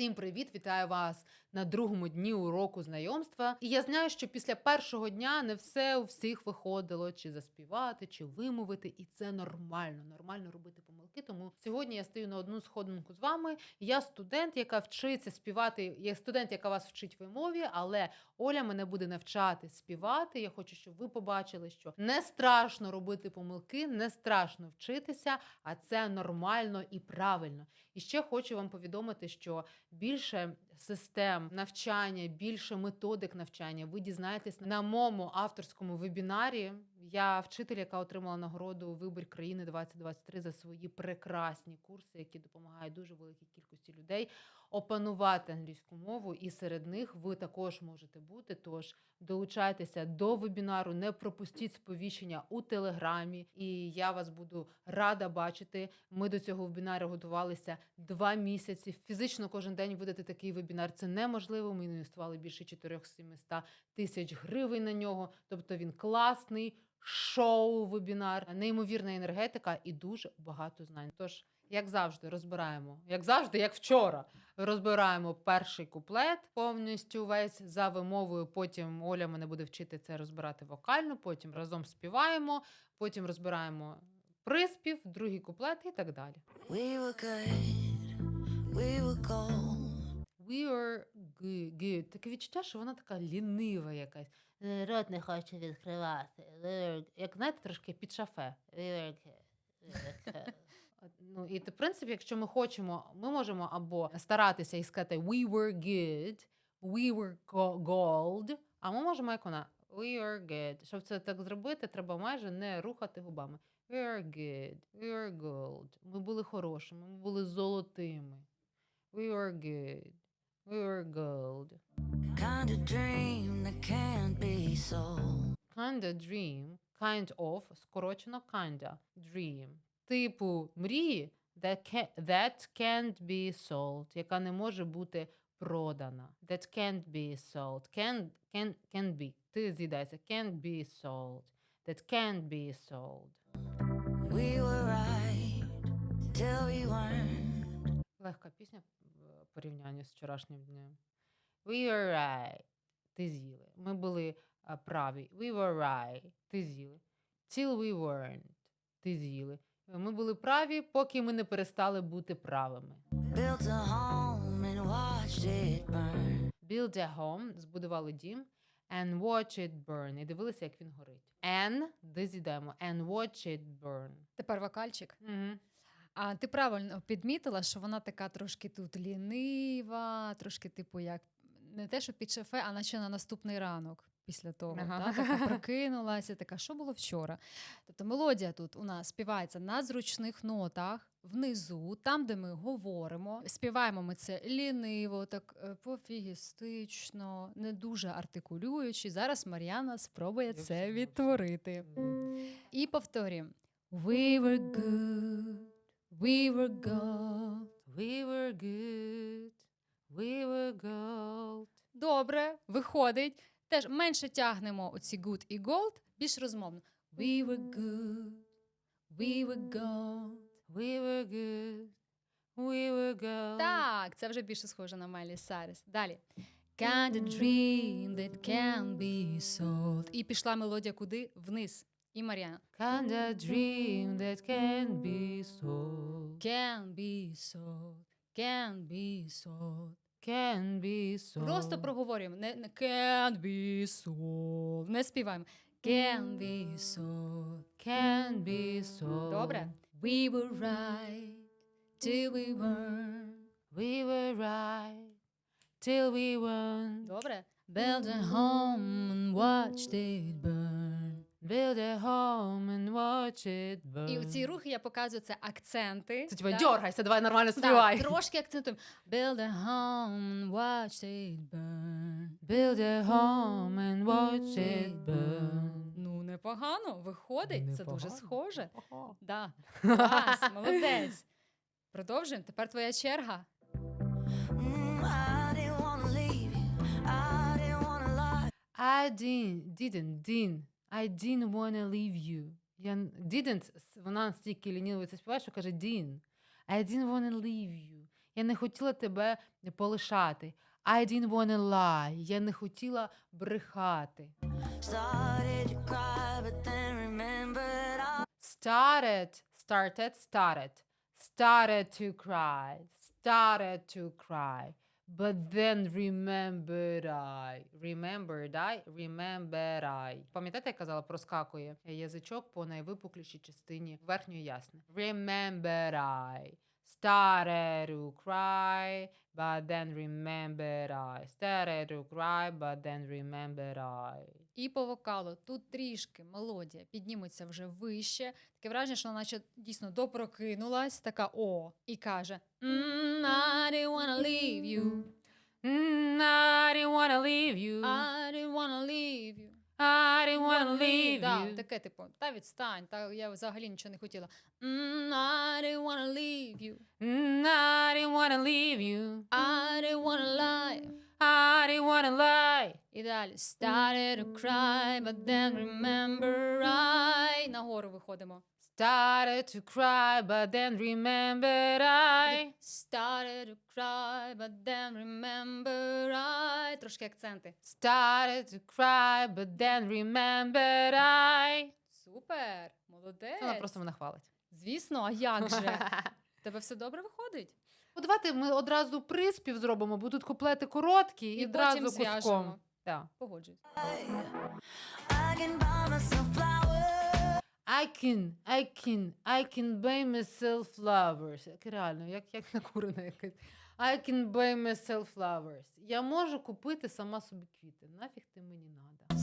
Всім привіт! Вітаю вас на другому дні уроку знайомства. І я знаю, що після першого дня не все у всіх виходило, чи заспівати, чи вимовити, і це нормально. Нормально робити помилки. Тому сьогодні я стою на одну сходинку з вами. Я студент, яка вчиться співати. Я студент, яка вас вчить вимові, але Оля мене буде навчати співати. Я хочу, щоб ви побачили, що не страшно робити помилки, не страшно вчитися, а це нормально і правильно. І ще хочу вам повідомити, що більше систем навчання, більше методик навчання ви дізнаєтесь на моєму авторському вебінарі. Я вчитель, яка отримала нагороду Вибір країни 2023 за свої прекрасні курси, які допомагають дуже великій кількості людей опанувати англійську мову, і серед них ви також можете бути. Тож долучайтеся до вебінару, не пропустіть сповіщення у телеграмі, і я вас буду рада бачити. Ми до цього вебінару готувалися два місяці. Фізично кожен день видати такий вебінар це неможливо. Ми інвестували більше 400 тисяч гривень на нього. Тобто він класний. Шоу, вебінар, неймовірна енергетика і дуже багато знань. Тож, як завжди, розбираємо, як завжди, як вчора, розбираємо перший куплет повністю весь за вимовою. Потім Оля мене буде вчити це розбирати вокально. Потім разом співаємо, потім розбираємо приспів, другий куплет і так далі. We were good, we were gold. We are good. Таке відчуття, що вона така лінива якась. Е, Рот не хоче відкривати. Як знаєте, трошки під шафе. Are are Ну і в принципі, якщо ми хочемо, ми можемо або старатися і сказати we were good, we were gold, а ми можемо як вона we are good. Щоб це так зробити, треба майже не рухати губами. We are good, we are gold. Ми були хорошими, ми були золотими. We were good. We were gold. Kind of dream that can't be sold. Kinda dream, kind of, скорочено kinda, dream. Типу мрії that, can, that can't be sold, яка не може бути продана. That can't be sold. Can, can, can be. Ти з'їдається. Can't be sold. That can't be sold. We were right till we weren't. Легка пісня в Порівнянні з вчорашнім днем. We were right. Ти з'їли. Ми були а, праві. We were right. Ти з'їли. Till we weren't. Ти з'їли. Ми були праві, поки ми не перестали бути правими. Built a home and watched it burn. Build a home, збудували дім, and watch it burn. І дивилися, як він горить. And, де з'їдаємо, and watch it burn. Тепер вокальчик. Угу. А ти правильно підмітила, що вона така трошки тут лінива, трошки, типу, як не те, що під шафе, а наче на наступний ранок після того. Ага. Та, така прокинулася, така, що було вчора? Тобто мелодія тут у нас співається на зручних нотах, внизу, там, де ми говоримо. Співаємо ми це ліниво, так е, пофігістично, не дуже артикулюючи. Зараз Мар'яна спробує це відтворити. І повторюємо. We were good, we were gold. We were good. We were gold. Добре, виходить. Теж менше тягнемо оці good і gold, більш розмовно. We were good, we were gold. We were good. We were gold. Так, це вже більше схоже на Майлі Сайрес. Далі. Kind of dream that can be sold. І пішла мелодія куди? Вниз. І Мар'яна. Kinda dream that can be sold. Can be sold, can be sold. Can be sold. Просто проговорюємо. Не, не can be sold. Не співаємо. Can be sold. Can be sold. Добре. We were right till we weren't. We were right till we weren't. Добре. Built a home and watched it burn. Build a home and watch it burn. І оці рухи я показую це акценти. Це типа да? дьоргайся, давай нормально Да, співай. трошки акцентуємо. Build a home and watch it burn. Build a home and watch it burn. Ну, непогано, виходить. Це дуже Непогано. схоже. Да. Клас, молодець. Продовжуємо. Тепер твоя черга. Mm, I didn't wanna leave you. I didn't wanna lie. I didn't, didn't, didn't. I didn't wanna leave you. Я didn't, вона настільки лініво це співає, що каже didn't. I didn't wanna leave you. Я не хотіла тебе полишати. I didn't wanna lie. Я не хотіла брехати. Started to cry, but then remembered I Started, started, started. Started to cry. Started to cry. But then remember I. Remember I. Remember I. Пам'ятаєте, я казала, проскакує язичок по найвипуклішій частині верхньої ясни. Remember I. Started to cry, but then remember I. Started to cry, but then remember I. І по вокалу тут трішки мелодія підніметься вже вище. Таке враження, що вона наче дійсно допрокинулась, така о, і каже: «М, I didn't wanna leave you, Mm, I didn't wanna leave you. I didn't wanna leave you. I didn't wanna leave да, таке, типу, та відстань, та я взагалі нічого не хотіла. «М, I didn't wanna leave you, Mm, I didn't wanna leave you. I didn't wanna lie. I didn't wanna lie. І далі started to cry, but then remember I. Нагору виходимо. Started to cry, but then remembered I. Started to cry, but then remember I. Трошки акценти. Started to cry, but then remembered I. Супер! Молодець. Вона просто мене хвалить. Звісно, а як же? Тебе все добре виходить? Ну, давайте ми одразу приспів зробимо, бо тут куплети короткі і, І одразу потім куском. Да. Погоджуюсь. I can. I can, I can, buy myself flowers. Як реально, як, як накурена якась. I can buy myself flowers. Я можу купити сама собі квіти. Нафіг ти мені надо.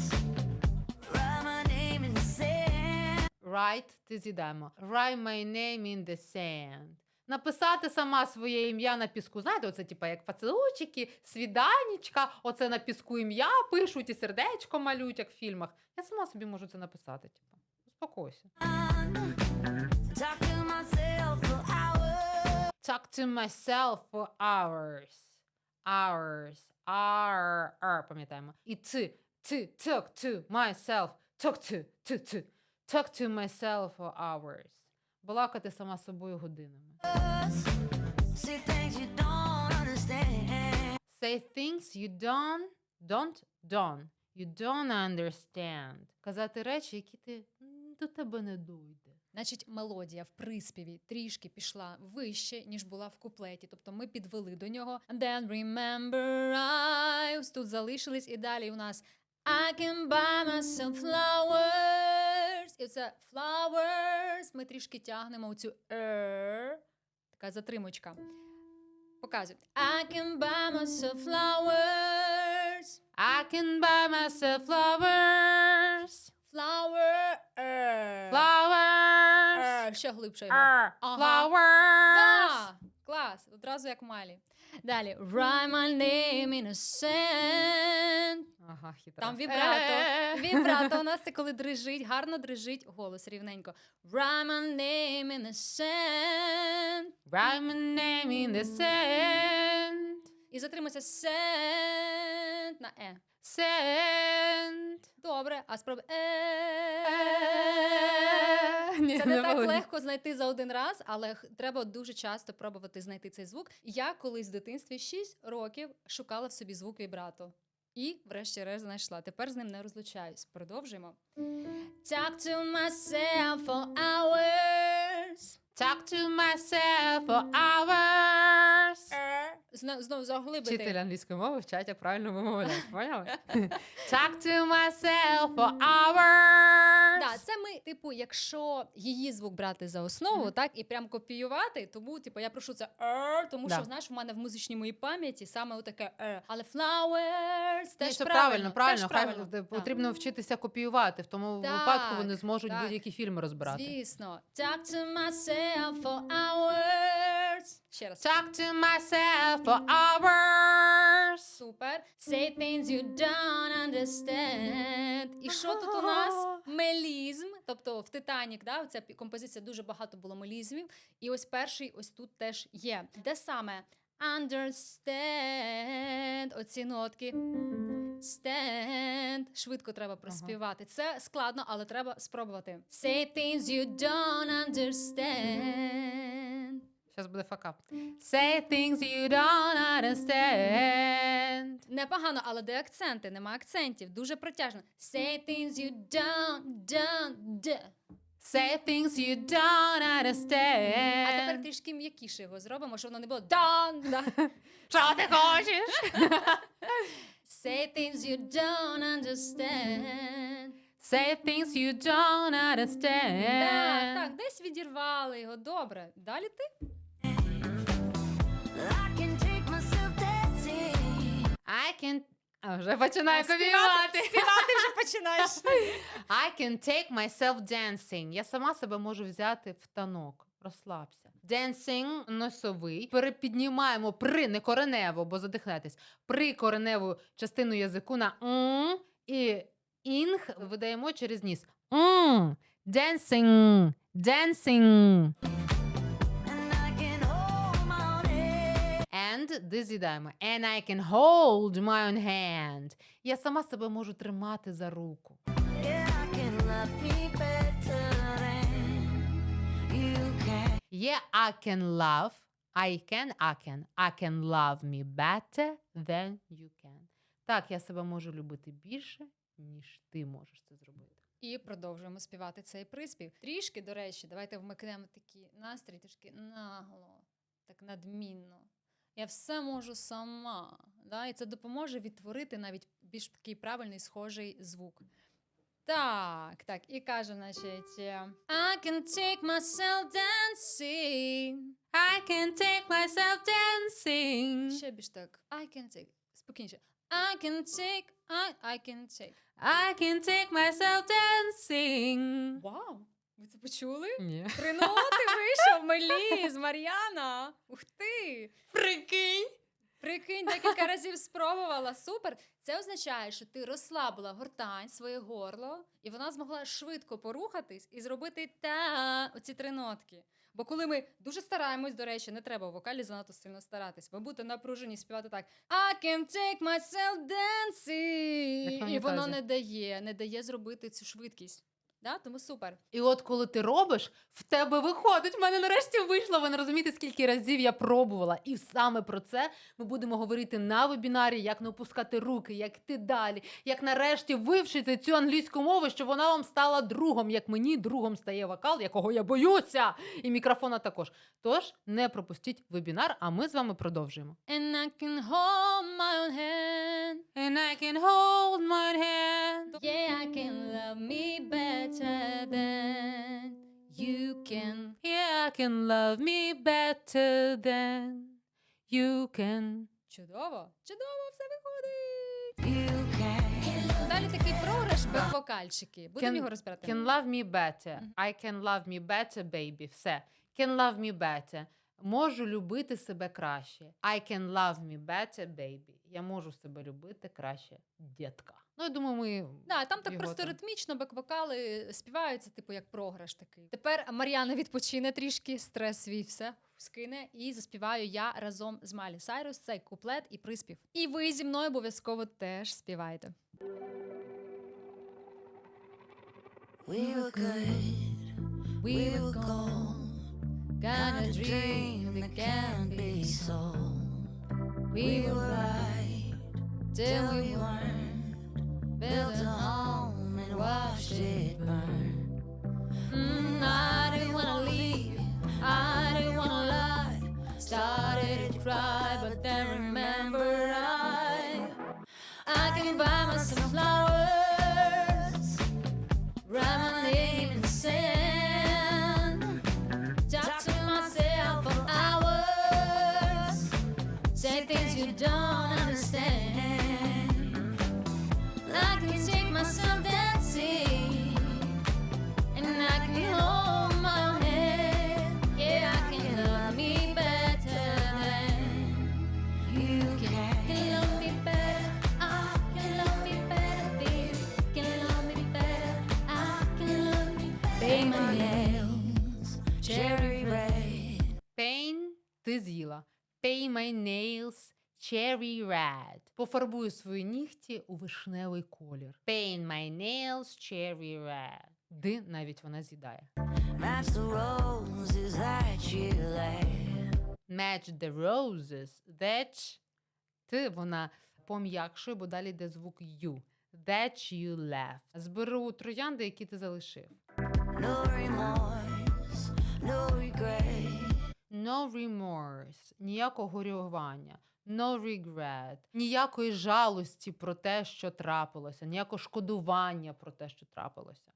Write, ти з'їдаємо. Write my name in the sand. Написати сама своє ім'я на піску. Знаєте, оце типа як поцілуйчики, свіданічка, оце на піску ім'я пишуть і сердечко малюють, як в фільмах. Я сама собі можу це написати. Типа. Успокойся. Talk to myself for hours. Hours. Hours. R, R, пам'ятаємо. І ти, ти, talk to myself. Talk to, to, to. Talk to myself for hours. Балакати сама з собою годинами. See things you don't understand. Say things you don't, don't, don't. You don't understand. Казати речі, які ти до тебе не дойде. Значить, мелодія в приспіві трішки пішла вище, ніж була в куплеті. Тобто ми підвели до нього. And then remember I. Тут залишились і далі у нас I can buy myself flowers. І це flowers. Ми трішки тягнемо оцю er. Така затримочка. Показують. I can buy myself flowers. I can buy myself flowers. Flower. er. Flowers. Er. Ще глибше його. Er. Ага. Flowers. Да, клас, одразу як малі. Далі. Write my name in a sand. Ага, хитра. Там вібрато. Вібрато у нас це коли дрижить, гарно дрижить голос рівненько. Write my name in the sand. Write my name in the sand. І затримайся sand на е. Sand. Добре, а спробуй е. Ні, Це не так вийде. легко знайти за один раз, але х- треба дуже часто пробувати знайти цей звук. Я колись в дитинстві 6 років шукала в собі звук вібрато. І, врешті-решт, знайшла. Тепер з ним не розлучаюсь. Продовжуємо. Talk to myself for hours. Talk to myself for hours. Знову, знову заглибити. Вчитель англійської мови вчать, як правильно вимовляти. Поняли? Talk to myself for hours. Да, це ми, типу, якщо її звук брати за основу, Мгм. так, і прям копіювати, тому, типу, я прошу це «ер», тому Да. що, знаєш, в мене в музичній моїй пам'яті саме отаке «ер». Але flowers Ні, теж це правильно, правильно, теж правильно. правильно. Хай Так. потрібно вчитися копіювати. В тому Так, випадку вони зможуть так. будь-які фільми розбирати. Звісно. Talk to myself for hours. Ще раз. Talk to myself for hours. Супер. Say things you don't understand. І що тут у нас? Мелізм. Тобто в Титанік, да, ця композиція дуже багато було мелізмів. І ось перший ось тут теж є. Де саме? Understand. Оці нотки. Stand. Швидко треба проспівати. Це складно, але треба спробувати. Say things you don't understand. Зараз буде факап. Say things you don't understand. Непогано, але де акценти? Нема акцентів. Дуже протяжно. Say things you don't, don't, do. Say things you don't understand. А тепер трішки м'якіше його зробимо, щоб воно не було done, да. Що ти хочеш? Say things you don't understand. Say things you don't Так, understand. так, десь відірвали його. Добре. Далі ти. I can take myself dancing. I can... А, вже починаю Співати, співати вже починаєш. I can take myself dancing. Я сама себе можу взяти в танок. Розслабся. Dancing носовий. Перепіднімаємо при не коренево, бо задихнетесь. При кореневу частину язику на м і інг видаємо через ніс. М. Dancing. Dancing. And. And. And I can hold my own hand. Я сама себе можу тримати за руку. Yeah, I can love me better Yeah, I can love. I can, I can. I can love me better than you can. Так, я себе можу любити більше, ніж ти можеш це зробити. І продовжуємо співати цей приспів. Трішки, до речі, давайте вмикнемо такий настрій, трішки нагло, так надмінно. Я все можу сама. Да? І це допоможе відтворити навіть більш такий правильний схожий звук. Так, так, і каже, значить, е, I can take myself dancing. I can take myself dancing. Ще більш так. I can take. Спокійніше. I can take, I, I can take. I can take myself dancing. Вау! Ви це почули? Ні. Три ноти вийшов Меліз, Мар'яна. Ух ти! Прикинь. Прикинь, декілька разів спробувала. Супер. Це означає, що ти розслабила гортань, своє горло, і вона змогла швидко порухатись і зробити та оці три нотки. Бо коли ми дуже стараємось, до речі, не треба в вокалі занадто сильно старатись. Ви будете напружені співати так: I can take myself dancing. І воно не дає, не дає зробити цю швидкість. Да? Тому супер. І от коли ти робиш, в тебе виходить. В мене нарешті вийшло. Ви не розумієте, скільки разів я пробувала. І саме про це ми будемо говорити на вебінарі, як не опускати руки, як йти далі, як нарешті вивчити цю англійську мову, щоб вона вам стала другом, як мені другом стає вокал, якого я боюся, і мікрофона також. Тож не пропустіть вебінар, а ми з вами продовжуємо. And I can hold my own hand. And I can hold my hand. Yeah, I can love me better than you can. Yeah, I can love me better than you can. Чудово, чудово, все виходить. You can. Далі такий програш без вокальчики. Будемо його розбирати. Can love me better. I can love me better, baby. Все. Can love me better. Можу любити себе краще. I can love me better, baby. Я можу себе любити краще, дітка. Ну, я думаю, ми. Да, там так його просто там. ритмічно бек-вокали співаються, типу як програш такий. Тепер Мар'яна відпочине трішки, стрес свій все скине, і заспіваю я разом з Малі Сайрус цей куплет і приспів. І ви зі мною обов'язково теж співайте. We were good. We were gold, got a dream that can't be sold. We were right till we weren't, built a home and watched it burn. Mm, I didn't wanna leave, I didn't wanna lie. Started to cry, my nails cherry red. Пофарбую свої нігті у вишневий колір. Paint my nails cherry red. Ди навіть вона з'їдає. Match the roses that you left. Match the roses that ти вона пом'якшує, бо далі йде звук you. That you left. Зберу троянди, які ти залишив. No remorse, no regret. No remorse, ніякого горювання. No regret, ніякої жалості про те, що трапилося, ніякого шкодування про те, що трапилося.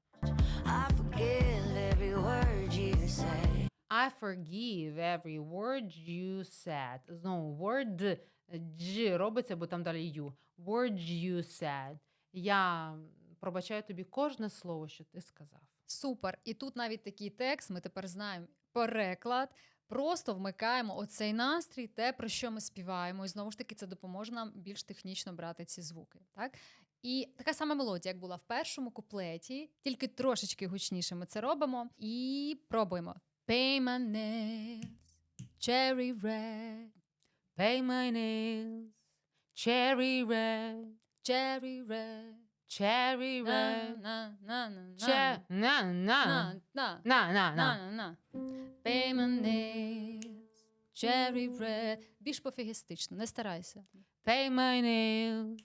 I forgive every word you say. I forgive every word you said. Знову word G робиться, бо там далі you. Word you said. Я пробачаю тобі кожне слово, що ти сказав. Супер. І тут навіть такий текст, ми тепер знаємо переклад. Просто вмикаємо оцей настрій, те, про що ми співаємо. І знову ж таки, це допоможе нам більш технічно брати ці звуки. Так? І така сама мелодія, як була в першому куплеті, тільки трошечки гучніше ми це робимо. І пробуємо. Pay my nails, cherry red, Pay my nails, cherry red, cherry red. Cherry red, на, на, на, che- на, на, на, на. на, на, На, cherry red. Більш пофігістично, не старайся. Pay my nails,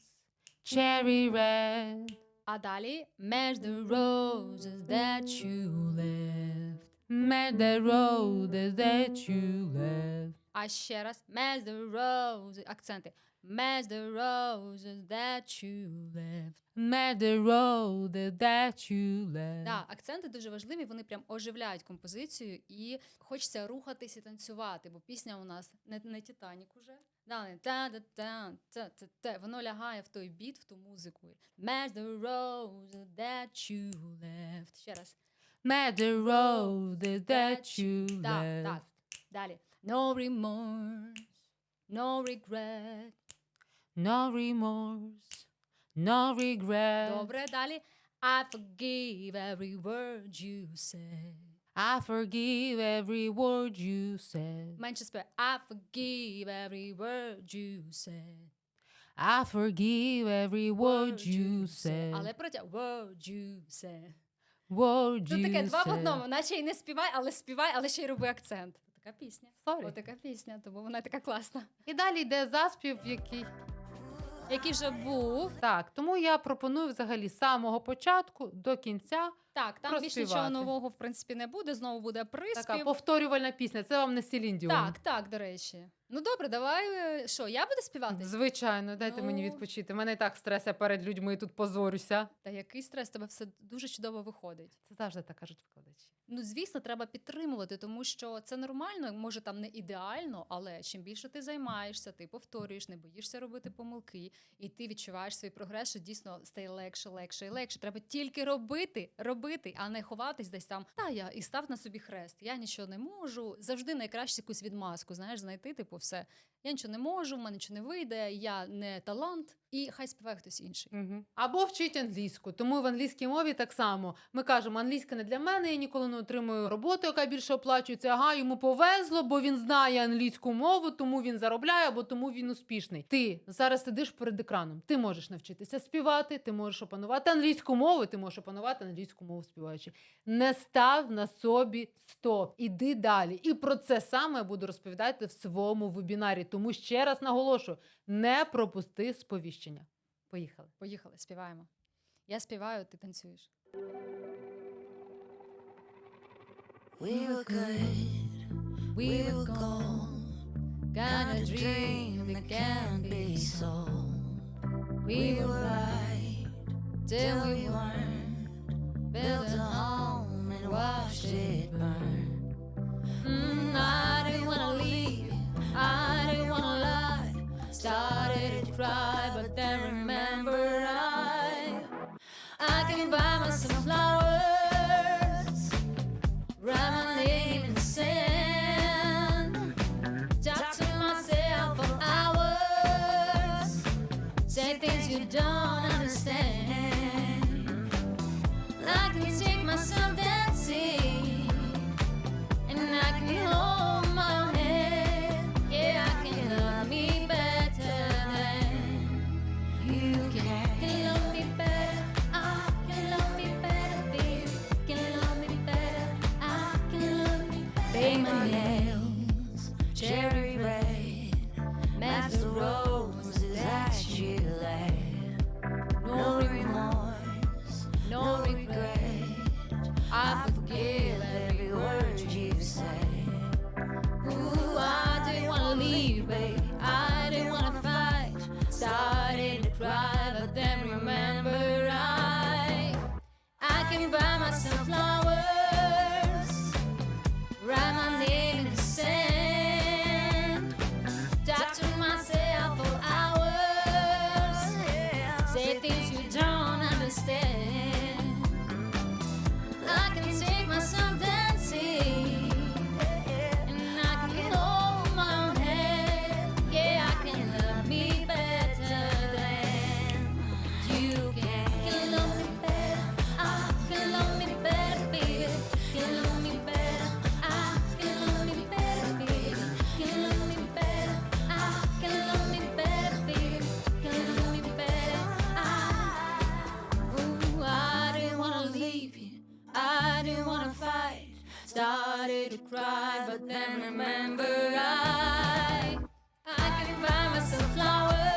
cherry red, А далі Match the roses that you left. met the road that you left. А ще раз Match the roses. Акценти. Match the roses that you left. Met the road that you left. Да, акценти дуже важливі, вони прям оживляють композицію і хочеться рухатись і танцювати, бо пісня у нас не, не Титанік уже. Да, не та-да-та, та-та-та. Воно лягає в той біт, в ту музику. Match the roses that you left. Ще раз. Met the road that you Так, left. так. Далі. No remorse, no regret. No remorse, no regret. Добре, далі. I forgive every word you said. I forgive every word you said. Менше спе. I forgive every word you said. I forgive every word you said. Але протяг word you said. Word Тут таке you два в said. одному, наче й не співай, але співай, але ще й роби акцент. Така пісня. Sorry. Отака пісня, тому вона така класна. І далі йде заспів, який Який вже був. так. Тому я пропоную взагалі з самого початку до кінця Так, там більше нічого нового, в принципі, не буде. Знову буде така повторювальна пісня. Це вам не Селін Діон. Так, так, до речі. Ну добре, давай. е, Що, я буду співати? Звичайно, дайте мені Ну. відпочити. У мене і так стрес, я перед людьми тут позорюся. Та який стрес, тебе все дуже чудово виходить. Це завжди так кажуть викладачі. Ну, звісно, треба підтримувати, тому що це нормально, може там не ідеально, але чим більше ти займаєшся, ти повторюєш, не боїшся робити помилки, і ти відчуваєш свій прогрес, що дійсно стає легше, легше і легше. Треба тільки робити, робити, а не ховатись десь там. Та я і став на собі хрест. Я нічого не можу. Завжди найкраще якусь відмазку, знаєш, знайти, типу, все. Я нічого не можу, в мене нічого не вийде, я не талант, і хай співає хтось інший. Угу. Або вчить англійську. Тому в англійській мові так само. Ми кажемо, англійська не для мене, я ніколи не отримую роботу, яка більше оплачується. Ага, йому повезло, бо він знає англійську мову, тому він заробляє, або тому він успішний. Ти зараз сидиш перед екраном. Ти можеш навчитися співати, ти можеш опанувати англійську мову, ти можеш опанувати англійську мову співаючи. Не став на собі стоп. Іди далі. І про це саме я буду розповідати в своєму вебінарі. Тому ще раз наголошую: не пропусти сповіщення. Поїхали. Поїхали, співаємо. Я співаю, ти танцюєш. We were good, we were gold. Got Got a dream that can't be sold. We were right till we weren't. started to cry, but then remember I I can find myself flowers.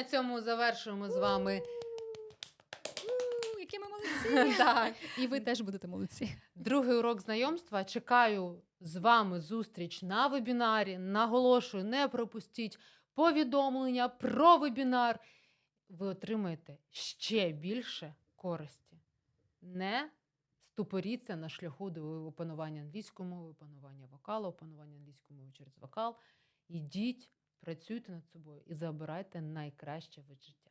На цьому завершуємо з вами. Які ми молодці! Так. І ви теж будете молодці. Другий урок знайомства. Чекаю з вами зустріч на вебінарі. Наголошую, не пропустіть повідомлення про вебінар. Ви отримаєте ще більше користі. Не ступоріться на шляху до опанування англійської мови, опанування вокалу, опанування англійської мови через вокал. Ідіть, працюйте над собою і забирайте найкраще від життя.